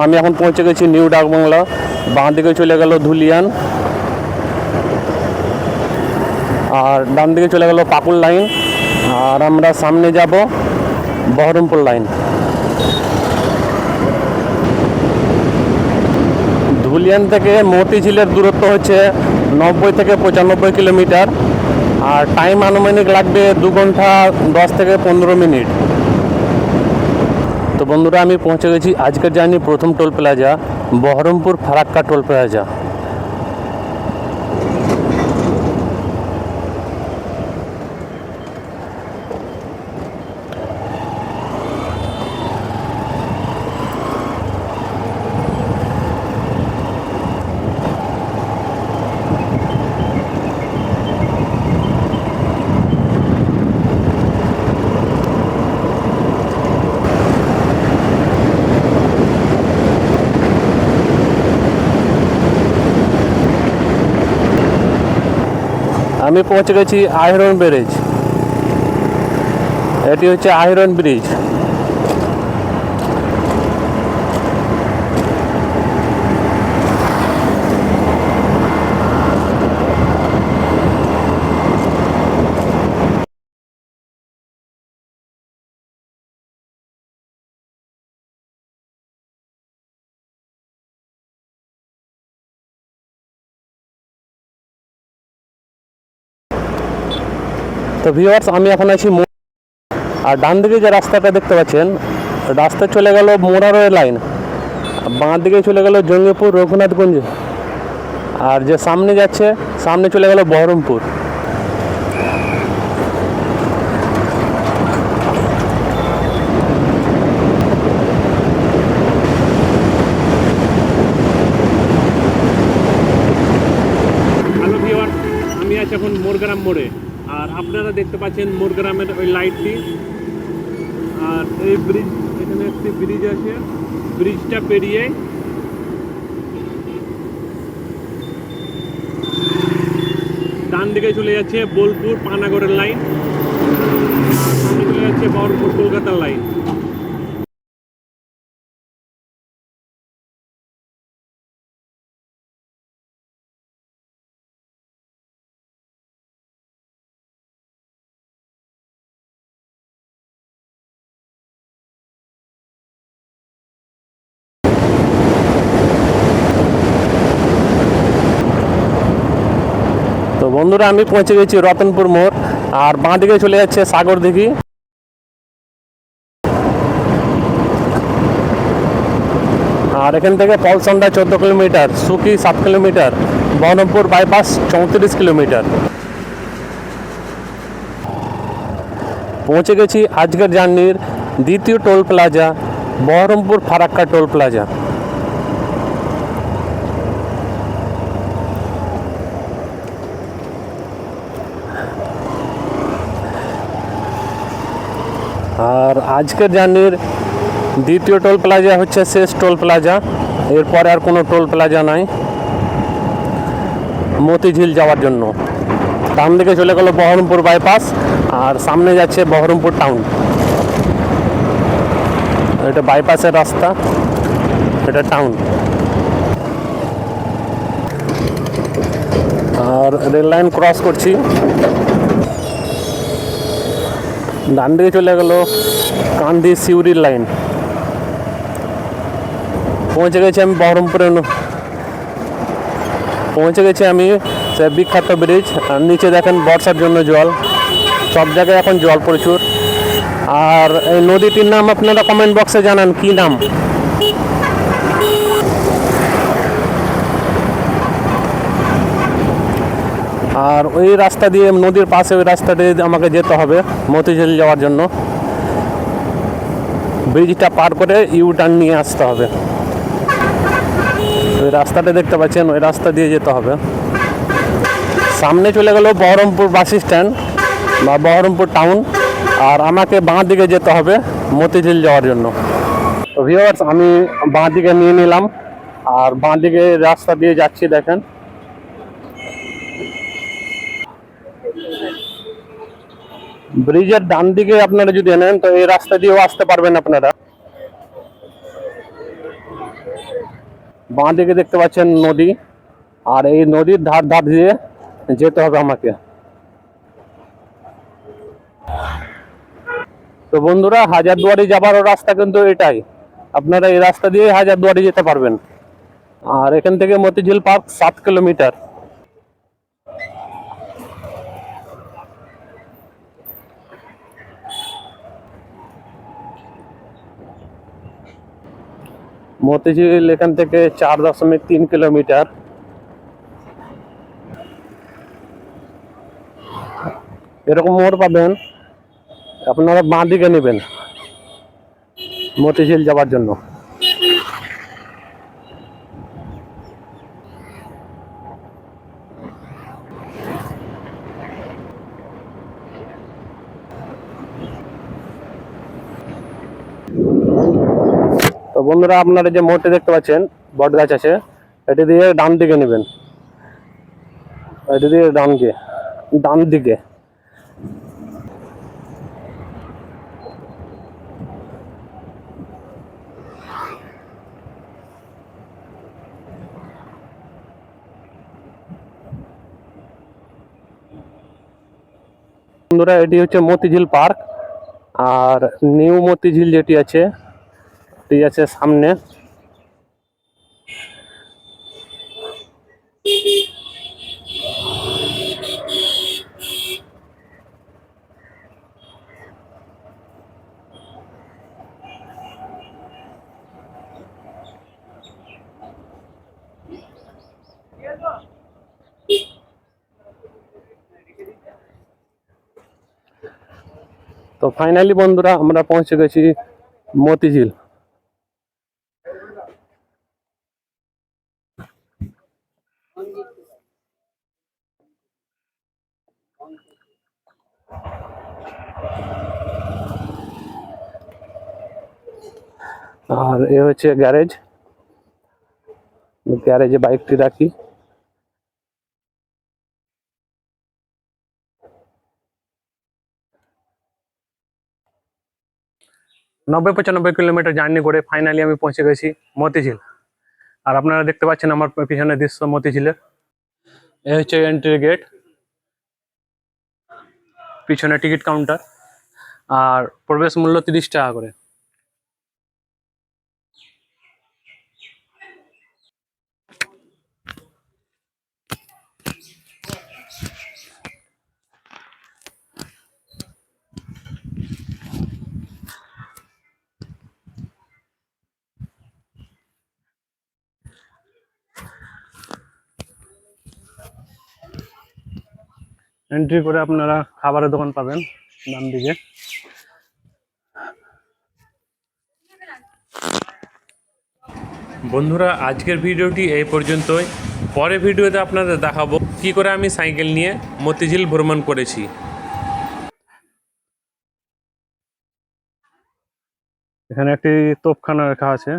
আমি এখন পৌঁছে গেছি নিউ ডাকবাংলা। বাঁ দিকে চলে গেল ধুলিয়ান। আর ডান দিকে চলে গেল পাকুল লাইন। আর আমরা সামনে যাব বহরমপুর লাইন। ধুলিয়ান থেকে মতিঝিলের দূরত্ব হচ্ছে নব্বই থেকে পঁচানব্বই কিলোমিটার। আর টাইম আনুমানিক লাগবে দু ঘণ্টা দশ থেকে পনেরো মিনিট। তো বন্ধুরা আমি পৌঁছে গেছি আজকের জার্নি প্রথম toll plaza Baharampur Farakka toll plaza আমি পৌঁছে গেছি আয়রন ব্রিজ। এটি হচ্ছে আয়রন ব্রিজ। তো ভিউয়ার্স, আমি এখন আছি আর ডান দিকে যে রাস্তাটা দেখতে পাচ্ছেন, রাস্তা চলে গেল মোরারোয় লাইন। বাঁ দিকে চলে গেল জঙ্গিপুর রঘুনাথগঞ্জ। আর যে সামনে যাচ্ছে, সামনে চলে গেল বহরমপুর। আমি আছি এখন মোরগ্রাম মোড়ে। আর আপনারা দেখতে পাচ্ছেন মোরগ্রামের ওই লাইটটি আর এই ব্রিজ এখানে একটি ব্রিজ আছে। ব্রিজটা পেরিয়ে ডান দিকে চলে যাচ্ছে বোলপুর পানাগড়ের লাইন আর চলে যাচ্ছে বহরমপুর কলকাতার লাইন বন্ধুরা, আমি পৌঁছে গেছি রতনপুর মোড়, আর বাঁ দিকে চলে যাচ্ছে সাগর দিঘি। আর এখান থেকে পলসন্ডা চোদ্দ কিলোমিটার, সুকি সাত কিলোমিটার, বহরমপুর বাইপাস চৌত্রিশ কিলোমিটার। পৌঁছে গেছি আজকের জার্নির দ্বিতীয় toll plaza, Baharampur Farakka toll plaza. আর আজকের জার্নির দ্বিতীয় টোল প্লাজা হচ্ছে শেষ টোল প্লাজা। এরপরে আর কোনো টোল প্লাজা নাই। মতিঝিল যাওয়ার জন্য। ডান দিকে চলে গেল বহরমপুর বাইপাস আর সামনে যাচ্ছে বহরমপুর টাউন এটা বাইপাসের রাস্তা। এটা টাউন আর রেল লাইন ক্রস করছি। ডান দিকে চলে গেল কান্দি সিউড়ির লাইন। পৌঁছে গেছি আমি বহরমপুরে পৌঁছে গেছি আমি সে বিখ্যাত ব্রিজ, আর নিচে দেখেন বর্ষার জন্য জল। সব জায়গায় এখন জল প্রচুর। আর এই নদীটির নাম আপনারা কমেন্ট বক্সে জানান, কি নাম? আর ওই রাস্তা দিয়ে, নদীর পাশে ওই রাস্তা দিয়ে আমাকে যেতে হবে মতিঝিল যাওয়ার জন্য। ব্রিজটা পার করে ইউ টার্ন নিয়ে আসতে হবে। ওই রাস্তাটা দেখতে পাচ্ছেন, ওই রাস্তা দিয়ে যেতে হবে। সামনে চলে গেল বহরমপুর বাস স্ট্যান্ড বা বহরমপুর টাউন আর আমাকে বাঁ দিকে যেতে হবে মতিঝিল যাওয়ার জন্য। তো ভিওয়ার্স আমি বাঁ দিকে নিয়ে নিলাম আর বাঁ দিকে রাস্তা দিয়ে যাচ্ছি দেখেন। ব্রিজের ডান দিকে আপনারা যদি নেন, তো এই রাস্তা দিয়েও আসতে পারবেন আপনারা। বাঁ দিকে দেখতে পাচ্ছেন নদী, আর এই নদীর ধার ধার দিয়ে যেতে হবে আমাকে। তো বন্ধুরা, হাজারদুয়ারি যাবার রাস্তা কিন্তু এটাই। আপনারা এই রাস্তা দিয়ে হাজারদুয়ারি যেতে পারবেন। আর এখান থেকে মতিঝিল পার্ক সাত কিলোমিটার। মতিঝিল এখান থেকে চার দশমিক তিন কিলোমিটার। এরকম মোড় পাবেন, আপনারা বাঁ দিকে নেবেন মতিঝিল যাওয়ার জন্য। বন্ধুরা আপনারা যে মোড়টি দেখতে পাচ্ছেন, বট গাছ আছে, এটি দিয়ে ডান দিকে নেবেন। এটি দিয়ে ডান দিকে ডান দিকে। বন্ধুরা, এটি হচ্ছে মতিঝিল পার্ক, আর নিউ মতিঝিল যেটি আছে এটি আছে সামনে তো ফাইনালি বন্ধুরা আমরা পৌঁছে গেছি মতিঝিল আর এ হচ্ছে গ্যারেজ। গ্যারেজে বাইকটি রাখি। নব্বই পঁচানব্বই কিলোমিটার জার্নি করে ফাইনালি আমি পৌঁছে গেছি মতিঝিল। আর আপনারা দেখতে পাচ্ছেন আমার পিছনে দৃশ্য মতিঝিলের। এ হচ্ছে এন্ট্রি গেট পিছনে টিকিট কাউন্টার আর প্রবেশ মূল্য তিরিশ টাকা করে। এন্ট্রি করে আপনারা খাবারের দোকান পাবেন ডান দিকে। বন্ধুরা আজকের ভিডিওটি এই পর্যন্তই। পরে ভিডিওতে আপনাদের দেখাবো কি করে আমি সাইকেল নিয়ে মতিঝিল ভ্রমণ করেছি। এখানে একটি তোপখানা রাখা আছে।